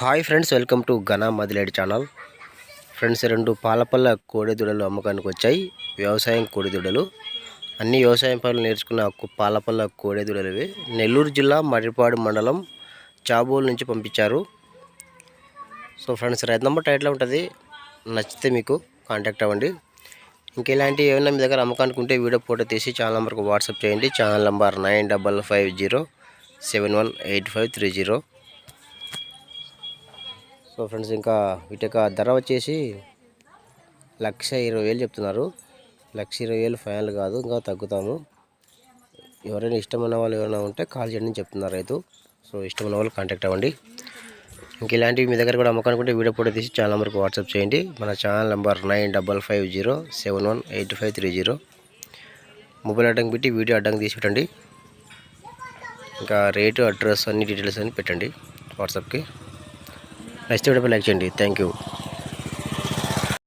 Hi friends welcome to ఘనా మదిలేడి channel. Friends రెండు పాలపల్ల కోడెదూడలు అమ్మకానికి వచ్చాయి. వ్యవసాయం కోడిదూడలు అన్ని వ్యవసాయం పనులు నేర్చుకున్న పాలపల్ల కోడెదూడలు ఇవి. నెల్లూరు జిల్లా మర్రిపాడు మండలం చాబోలు నుంచి పంపించారు. సో ఫ్రెండ్స్ రైతు నెంబర్ టైట్లో ఉంటుంది. నచ్చితే మీకు కాంటాక్ట్ అవ్వండి. ఇంకా ఏమైనా మీ దగ్గర అమ్మకానికి ఉంటే వీడియో ఫోటో తీసి ఛానల్ నెంబర్కి వాట్సాప్ చేయండి. Channel number nine double five zero seven one eight five three zero. So friends ఇంకా వీటి యొక్క ధర వచ్చేసి లక్ష ఇరవై వేలు చెప్తున్నారు. లక్ష ఇరవై వేలు ఫైనల్ కాదు ఇంకా తగ్గుతాము. ఎవరైనా ఇష్టమైన వాళ్ళు ఎవరైనా ఉంటే కాల్ చేయండి చెప్తున్నారు రైతు. సో ఇష్టమైన వాళ్ళు కాంటాక్ట్ అవ్వండి. ఇంక ఇలాంటివి మీ దగ్గర కూడా అమ్మకానుకుంటే వీడియో ఫోటో తీసి ఛానల్ నెంబర్కి వాట్సాప్ చేయండి. మన channel number nine double five zero seven one eight five three zero mobile అడ్డంకి పెట్టి వీడియో అడ్డంకి తీసి పెట్టండి. ఇంకా రేటు అడ్రస్ అన్ని డీటెయిల్స్ అన్ని పెట్టండి వాట్సాప్కి నెక్స్ట్ వీడియో లైక్ చేయండి థ్యాంక్ యూ